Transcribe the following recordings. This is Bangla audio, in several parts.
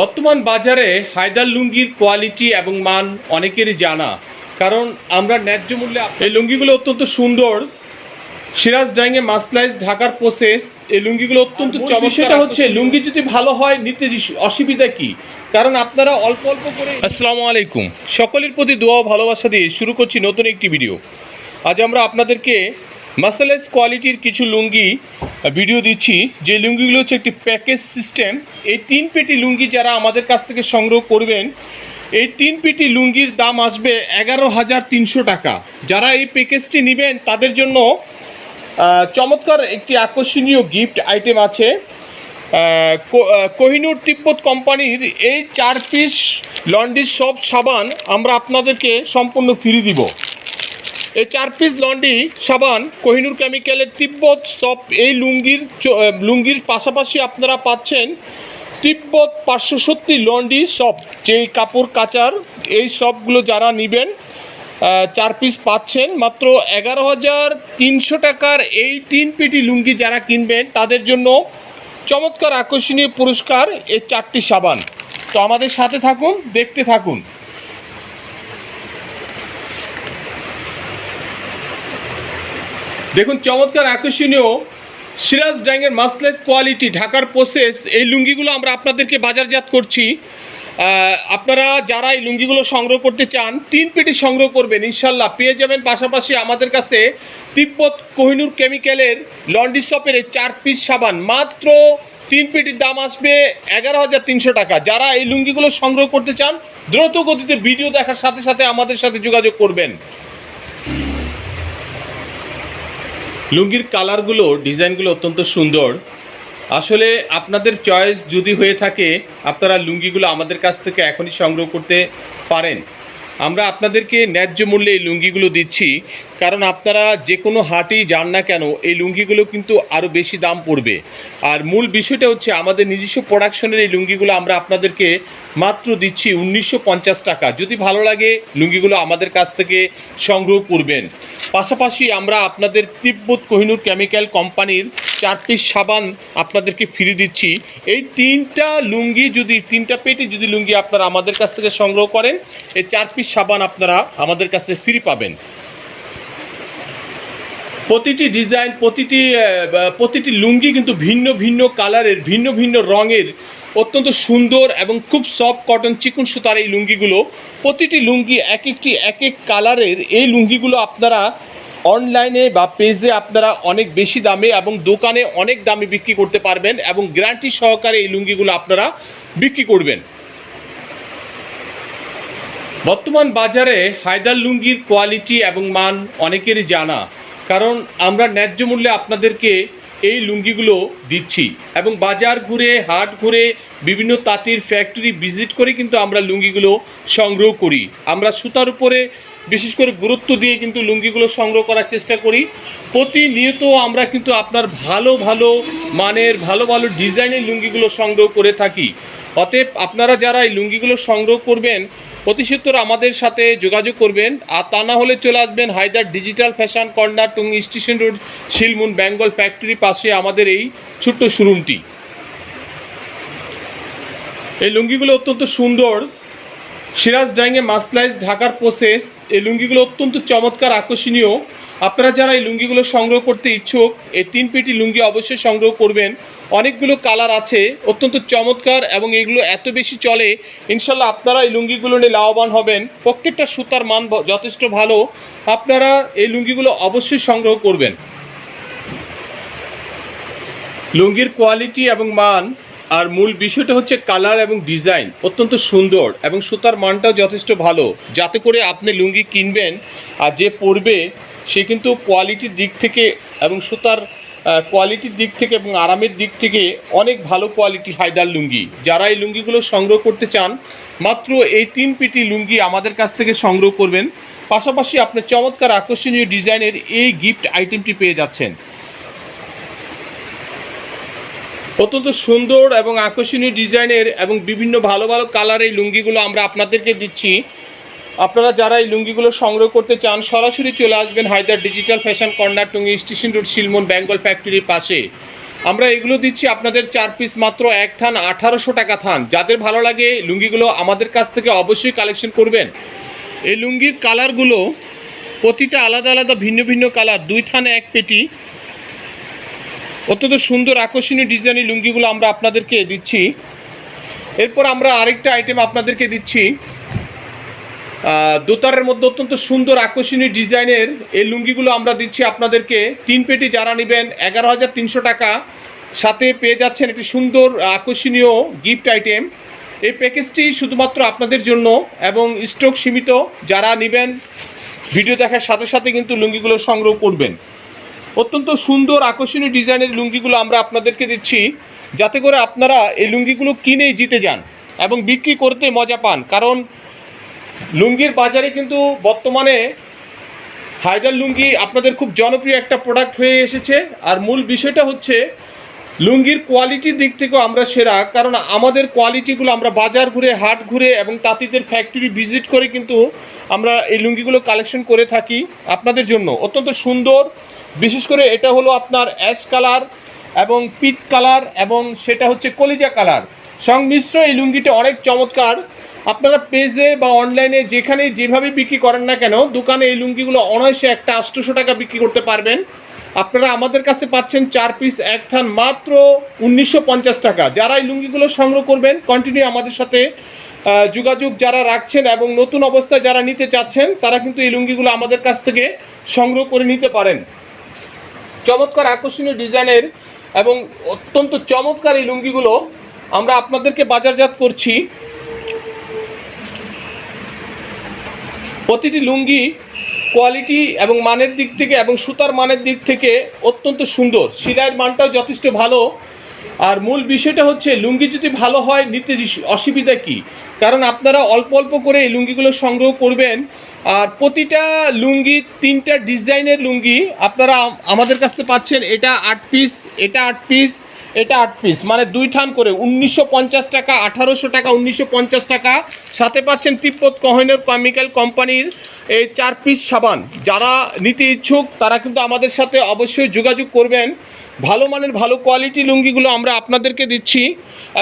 বর্তমান বাজারে হায়দার লুঙ্গির কোয়ালিটি এবং মান অনেকেরই জানা। কারণ আমরা ন্যায্য মূল্যে এই লুঙ্গিগুলো অত্যন্ত সুন্দর। সিরাজ ডাইংয়ে মাসলাইজ ঢাকার প্রসেস এই লুঙ্গিগুলো অত্যন্ত চমৎকার। হচ্ছে লুঙ্গি যদি ভালো হয় নিতে অসুবিধা কি? কারণ আপনারা অল্প অল্প করে আসসালামু আলাইকুম। সকলের প্রতি দোয়া ও ভালোবাসা দিয়ে শুরু করছি নতুন একটি ভিডিও আজ আমরা আপনাদেরকে মাসালাইজ কোয়ালিটির কিছু লুঙ্গি ভিডিও দিচ্ছি। যে লুঙ্গিগুলো হচ্ছে একটি প্যাকেজ সিস্টেম এই তিন পেটি লুঙ্গি যারা আমাদের কাছ থেকে সংগ্রহ করবেন, এই তিন পেটি লুঙ্গির দাম আসবে এগারো হাজার তিনশো টাকা। যারা এই প্যাকেজটি নেবেন, তাদের জন্য চমৎকার একটি আকর্ষণীয় গিফট আইটেম আছে। কোহিনূর তিব্বত কোম্পানির এই চার পিস লন্ড্রি সব সাবান আমরা আপনাদেরকে সম্পূর্ণ ফিরিয়ে দিব। এই চার পিস লন্ডি, সাবান, কোহিনূর কেমিক্যালের তিব্বত সব এই লুঙ্গির লুঙ্গির পাশাপাশি আপনারা পাচ্ছেন তিব্বত পাঁচশো সত্তর লন্ড্রি সব, যেই কাপড় কাচার, এই সবগুলো যারা নেবেন চার পিস পাচ্ছেন, মাত্র এগারো হাজার তিনশো টাকার এই তিন পেটি লুঙ্গি যারা কিনবেন, তাদের জন্য চমৎকার আকর্ষণীয় পুরস্কার এই চারটি সাবান। তো আমাদের সাথে থাকুন, দেখতে থাকুন। দেখুন, চমৎকার আকর্ষণীয় সিরাজ ড্যাঙ্গের মাসলেস কোয়ালিটি, ঢাকার প্রসেস এই লুঙ্গিগুলো আমরা আপনাদেরকে বাজারজাত করছি। আপনারা যারা এই লুঙ্গিগুলো সংগ্রহ করতে চান, তিন পেটি সংগ্রহ করবেন, ইনশাল্লাহ। পেয়ে যাবেন পাশাপাশি আমাদের কাছে তিব্বত কোহিনুর কেমিক্যালের লন্ডি শপের চার পিস সাবান। মাত্র তিন পেটির দাম আসবে এগারো হাজার তিনশো টাকা। যারা এই লুঙ্গিগুলো সংগ্রহ করতে চান, দ্রুত গতিতে ভিডিও দেখার সাথে সাথে আমাদের সাথে যোগাযোগ করবেন। লুঙ্গির কালারগুলো ডিজাইনগুলো অত্যন্ত সুন্দর। আসলে আপনাদের চয়েস যদি হয়ে থাকে, আপনারা লুঙ্গিগুলো আমাদের কাছ থেকে এখনই সংগ্রহ করতে পারেন। আমরা আপনাদেরকে ন্যায্য মূল্যে এই লুঙ্গিগুলো দিচ্ছি, কারণ আপনারা যে কোনো হাটেই যান না কেন, এই লুঙ্গিগুলো কিন্তু আরও বেশি দাম পড়বে। আর মূল বিষয়টা হচ্ছে আমাদের নিজস্ব প্রোডাকশনের এই লুঙ্গিগুলো আমরা আপনাদেরকে মাত্র দিচ্ছি উনিশশো পঞ্চাশ টাকা। যদি ভালো লাগে, লুঙ্গিগুলো আমাদের কাছ থেকে সংগ্রহ করবেন। পাশাপাশি আমরা আপনাদের তিব্বত কোহিনুর কেমিক্যাল কোম্পানির চার পিস সাবান আপনাদেরকে ফ্রি দিচ্ছি। এই তিনটা লুঙ্গি যদি, তিনটা পেটি যদি লুঙ্গি আপনারা আমাদের কাছ থেকে সংগ্রহ করেন, এই চার পিস সাবান আপনারা আমাদের কাছে ফ্রি পাবেন। প্রতিটি ডিজাইন, প্রতিটি প্রতিটি লুঙ্গি কিন্তু ভিন্ন ভিন্ন কালারের, ভিন্ন ভিন্ন রঙের, অত্যন্ত সুন্দর এবং খুব সফট কটন চিকন সুতার এই লুঙ্গিগুলো। প্রতিটি লুঙ্গি এক একটি, এক এক কালারের এই লুঙ্গিগুলো আপনারা অনলাইনে বা পেজে আপনারা অনেক বেশি দামে এবং দোকানে অনেক দামে বিক্রি করতে পারবেন এবং গ্যারান্টি সহকারে এই লুঙ্গিগুলো আপনারা বিক্রি করবেন। বর্তমান বাজারে হায়দার লুঙ্গির কোয়ালিটি এবং মান অনেকেরই জানা, কারণ আমরা ন্যায্য মূল্যে আপনাদেরকে এই লুঙ্গিগুলো দিচ্ছি এবং বাজার ঘুরে, হাট ঘুরে, বিভিন্ন তাঁতির ফ্যাক্টরি ভিজিট করে কিন্তু আমরা লুঙ্গিগুলো সংগ্রহ করি। আমরা সুতার উপরে বিশেষ করে গুরুত্ব দিয়ে কিন্তু লুঙ্গিগুলো সংগ্রহ করার চেষ্টা করি। প্রতিনিয়ত আমরা কিন্তু আপনার ভালো ভালো মানের, ভালো ভালো ডিজাইনের লুঙ্গিগুলো সংগ্রহ করে থাকি। অতএব আপনারা যারা এই লুঙ্গিগুলো সংগ্রহ করবেন অতি আমাদের সাথে যোগাযোগ করবেন। আর তা না হলে চলে আসবেন Haidar digital fashion corner Tongi station road, Shilmun Bengal factory পাশে আমাদের এই ছোট্ট শোরুমটি। এই লুঙ্গিগুলো অত্যন্ত সুন্দর। সিরাজ ড্রাইংয়ে মাসলাইজ ঢাকার প্রসেস এই লুঙ্গিগুলো অত্যন্ত চমৎকার, আকর্ষণীয়। আপনারা যারা এই লুঙ্গিগুলো সংগ্রহ করতে ইচ্ছুক, এই তিন পেটি লুঙ্গি অবশ্যই সংগ্রহ করবেন। অনেকগুলো কালার আছে, অত্যন্ত চমৎকার এবং এগুলো এত বেশি চলে, ইনশাল্লাহ আপনারা এই লুঙ্গিগুলো নিয়ে লাভবান হবেন। প্রত্যেকটা সুতার মান যথেষ্ট ভালো, আপনারা এই লুঙ্গিগুলো অবশ্যই সংগ্রহ করবেন। লুঙ্গির কোয়ালিটি এবং মান, আর মূল বিষয়টা হচ্ছে কালার এবং ডিজাইন অত্যন্ত সুন্দর এবং সুতার মানটাও যথেষ্ট ভালো। যাতে করে আপনি লুঙ্গি কিনবেন, আর যে পরবে সে কিন্তু কোয়ালিটির দিক থেকে এবং সুতার কোয়ালিটির দিক থেকে এবং আরামের দিক থেকে অনেক ভালো কোয়ালিটি হায়দার লুঙ্গি। যারা এই লুঙ্গিগুলো সংগ্রহ করতে চান, মাত্র এই তিন পিটি লুঙ্গি আমাদের কাছ থেকে সংগ্রহ করবেন। পাশাপাশি আপনি চমৎকার আকর্ষণীয় ডিজাইনের এই গিফট আইটেমটি পেয়ে যাচ্ছেন। অত্যন্ত সুন্দর এবং আকর্ষণীয় ডিজাইনের এবং বিভিন্ন ভালো ভালো কালারের লুঙ্গিগুলো আমরা আপনাদেরকে দিচ্ছি। আপনারা যারা এই লুঙ্গিগুলো সংগ্রহ করতে চান, সরাসরি চলে আসবেন Haidar digital fashion corner Tongi station road Shilmun Bengal ফ্যাক্টরির পাশে। আমরা এগুলো দিচ্ছি আপনাদের চার পিস মাত্র, এক থান আঠারোশো টাকা থান। যাদের ভালো লাগে লুঙ্গিগুলো আমাদের কাছ থেকে অবশ্যই কালেকশন করবেন। এই লুঙ্গির কালারগুলো প্রতিটা আলাদা আলাদা, ভিন্ন ভিন্ন কালার, দুই থানে এক পেটি। অত্যন্ত সুন্দর আকর্ষণীয় ডিজাইনের লুঙ্গিগুলো আমরা আপনাদেরকে দিচ্ছি। এরপর আমরা আরেকটা আইটেম আপনাদেরকে দিচ্ছি। দোতারের মধ্যে অত্যন্ত সুন্দর আকর্ষণীয় ডিজাইনের এই লুঙ্গিগুলো আমরা দিচ্ছি আপনাদেরকে। তিন পেটি যারা নেবেন, এগারো হাজার তিনশো টাকা। সাথে পেয়ে যাচ্ছেন একটি সুন্দর আকর্ষণীয় গিফট আইটেম এই প্যাকেজটি শুধুমাত্র আপনাদের জন্য এবং স্টক সীমিত। যারা নেবেন ভিডিও দেখার সাথে সাথে কিন্তু লুঙ্গিগুলো সংগ্রহ করবেন। অত্যন্ত সুন্দর আকর্ষণীয় ডিজাইনের লুঙ্গিগুলো আমরা আপনাদেরকে দিচ্ছি। যাতে করে আপনারা এই লুঙ্গিগুলো কিনেই জিতে যান এবং বিক্রি করতে মজা পান। কারণ লুঙ্গির বাজারে কিন্তু বর্তমানে হায়দার লুঙ্গি আপনাদের খুব জনপ্রিয় একটা প্রোডাক্ট হয়ে এসেছে। আর মূল বিষয়টা হচ্ছে, লুঙ্গির কোয়ালিটির দিক থেকেও আমরা সেরা, কারণ আমাদের কোয়ালিটিগুলো আমরা বাজার ঘুরে, হাট ঘুরে এবং তাঁতিদের ফ্যাক্টরি ভিজিট করে কিন্তু আমরা এই লুঙ্গিগুলো কালেকশন করে থাকি আপনাদের জন্য। অত্যন্ত সুন্দর, বিশেষ করে এটা হলো আপনার অ্যাশ কালার এবং পিট কালার এবং সেটা হচ্ছে কলিজা কালার সংমিশ্র এই লুঙ্গিটা অনেক চমৎকার। আপনারা পেজে বা অনলাইনে যেখানে যেভাবে বিক্রি করেন না কেন, দোকানে এই লুঙ্গিগুলো অনায়াসে একটা আটশোশো টাকা বিক্রি করতে পারবেন। আপনারা আমাদের কাছে পাচ্ছেন চার পিস এক থান মাত্র উনিশশো পঞ্চাশ টাকা। যারা এই লুঙ্গিগুলো সংগ্রহ করবেন কন্টিনিউ আমাদের সাথে যোগাযোগ যারা রাখছেন এবং নতুন অবস্থায় যারা নিতে চাচ্ছেন, তারা কিন্তু এই লুঙ্গিগুলো আমাদের কাছ থেকে সংগ্রহ করে নিতে পারেন। চমৎকার আকর্ষণীয় ডিজাইনের এবং অত্যন্ত চমৎকার এই লুঙ্গিগুলো আমরা আপনাদেরকে বাজারজাত করছি। প্রতিটি লুঙ্গি কোয়ালিটি এবং মানের দিক থেকে এবং সুতার মানের দিক থেকে অত্যন্ত সুন্দর। সিলাইয়ের মানটাও যথেষ্ট ভালো। আর মূল বিষয়টা হচ্ছে, লুঙ্গি যদি ভালো হয়, নিতে অসুবিধা কি? কারণ আপনারা অল্প অল্প করে এই লুঙ্গিগুলো সংগ্রহ করবেন। আর প্রতিটা লুঙ্গি, তিনটা ডিজাইনের লুঙ্গি আপনারা আমাদের কাছ থেকে পাচ্ছেন। এটা আট পিস এটা আট পিস এটা আট পিস মানে দুই ঠান করে, উনিশশো পঞ্চাশ টাকা, আঠারোশো টাকা, উনিশশো পঞ্চাশ টাকা। সাথে পাচ্ছেন তিব্বত কহিনুর কেমিক্যাল কোম্পানির এই চার পিস সাবান। যারা নিতে ইচ্ছুক, তারা কিন্তু আমাদের সাথে অবশ্যই যোগাযোগ করবেন। ভালো মানের, ভালো কোয়ালিটি লুঙ্গিগুলো আমরা আপনাদেরকে দিচ্ছি।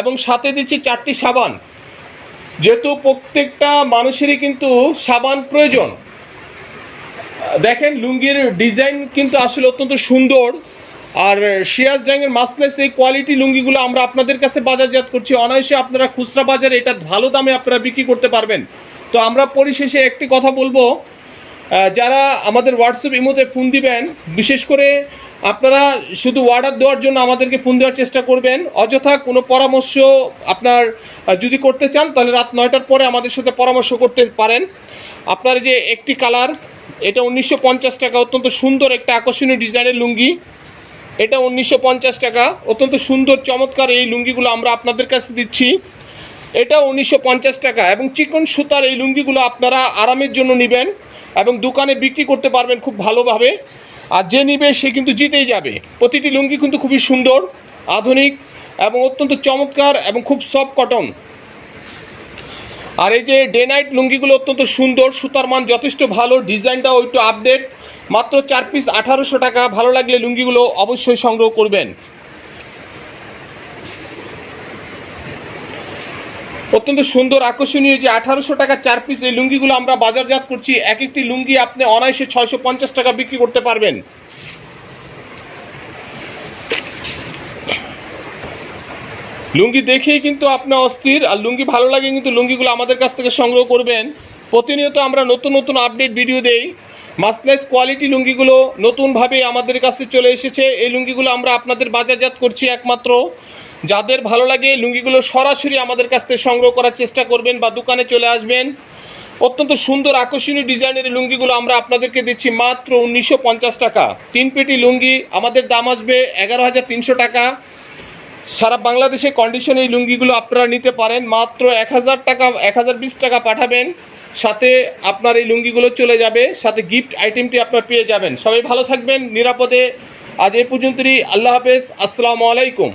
এবং সাথে দিচ্ছি চারটি সাবান। যেহেতু প্রত্যেকটা মানুষেরই কিন্তু সাবান প্রয়োজন। দেখেন, লুঙ্গির ডিজাইন কিন্তু আসলে অত্যন্ত সুন্দর। আর সিরাজ ডাঙ্গের মাসলেস এই কোয়ালিটি লুঙ্গিগুলো আমরা আপনাদের কাছে বাজারজাত করছি। অনায়াসে আপনারা খুচরা বাজারে এটা ভালো দামে আপনারা বিক্রি করতে পারবেন। তো আমরা পরিশেষে একটি কথা বলব। যারা আমাদের হোয়াটসঅ্যাপ ইমোতে ফোন দিবেন, বিশেষ করে আপনারা শুধু অর্ডার দেওয়ার জন্য আমাদেরকে ফোন দেওয়ার চেষ্টা করবেন। অযথা কোনো পরামর্শ আপনার যদি করতে চান, তাহলে রাত নয়টার পরে আমাদের সাথে পরামর্শ করতে পারেন। আপনার যে একটি কালার এটা উনিশশো পঞ্চাশ টাকা, অত্যন্ত সুন্দর একটা আকর্ষণীয় ডিজাইনের লুঙ্গি। এটা উনিশশো পঞ্চাশ টাকা। অত্যন্ত সুন্দর, চমৎকার এই লুঙ্গিগুলো আমরা আপনাদের কাছে দিচ্ছি। এটা উনিশশো পঞ্চাশ টাকা এবং চিকন সুতার এই লুঙ্গিগুলো আপনারা আরামের জন্য নেবেন এবং দোকানে বিক্রি করতে পারবেন খুব ভালোভাবে। আর যে নিবে সে কিন্তু জিতেই যাবে। প্রতিটি লুঙ্গি কিন্তু খুবই সুন্দর, আধুনিক এবং অত্যন্ত চমৎকার এবং খুব সফট কটন আর এই যে ডে নাইট লুঙ্গিগুলো অত্যন্ত সুন্দর, সুতার মান যথেষ্ট ভালো ডিজাইনটাও একটু আপডেট মাত্র চার পিস আঠারোশো টাকা, ভালো লাগলে লুঙ্গিগুলো অবশ্যই সংগ্রহ করবেন। অত্যন্ত সুন্দর, আকর্ষণীয় যে আঠারোশো টাকা চার পিস এই লুঙ্গিগুলো আমরা বাজারজাত করছি। এক একটি লুঙ্গি আপনি অনায়াসে ছয়শো পঞ্চাশ টাকা বিক্রি করতে পারবেন। লুঙ্গি দেখেই কিন্তু আপনার অস্থির, আর লুঙ্গি ভালো লাগে কিন্তু লুঙ্গিগুলো আমাদের কাছ থেকে সংগ্রহ করবেন। প্রতিনিয়ত আমরা নতুন নতুন আপডেট ভিডিও দেই। মাসলাইস কোয়ালিটি লুঙ্গিগুলো নতুনভাবে আমাদের কাছে চলে এসেছে। এই লুঙ্গিগুলো আমরা আপনাদের বাজারজাত করছি একমাত্র। যাদের ভালো লাগে লুঙ্গিগুলো সরাসরি আমাদের কাছ থেকে সংগ্রহ করার চেষ্টা করবেন বা দোকানে চলে আসবেন। অত্যন্ত সুন্দর আকর্ষণীয় ডিজাইনের লুঙ্গিগুলো আমরা আপনাদেরকে দিচ্ছি মাত্র উনিশশো পঞ্চাশ টাকা। তিন পেটি লুঙ্গি, আমাদের দাম আসবে এগারো হাজার তিনশো টাকা। সারা বাংলাদেশে কন্ডিশনে এই লুঙ্গিগুলো আপনারা নিতে পারেন। মাত্র এক হাজার টাকা, এক হাজার বিশ টাকা পাঠাবেন। সাথে আপনার এই লুঙ্গিগুলো চলে যাবে। সাথে গিফট আইটেমটি আপনার পেয়ে যাবেন। সবাই ভালো থাকবেন, নিরাপদে। আজ এই পর্যন্তই। আল্লাহ হাফেজ। আসসালামু আলাইকুম।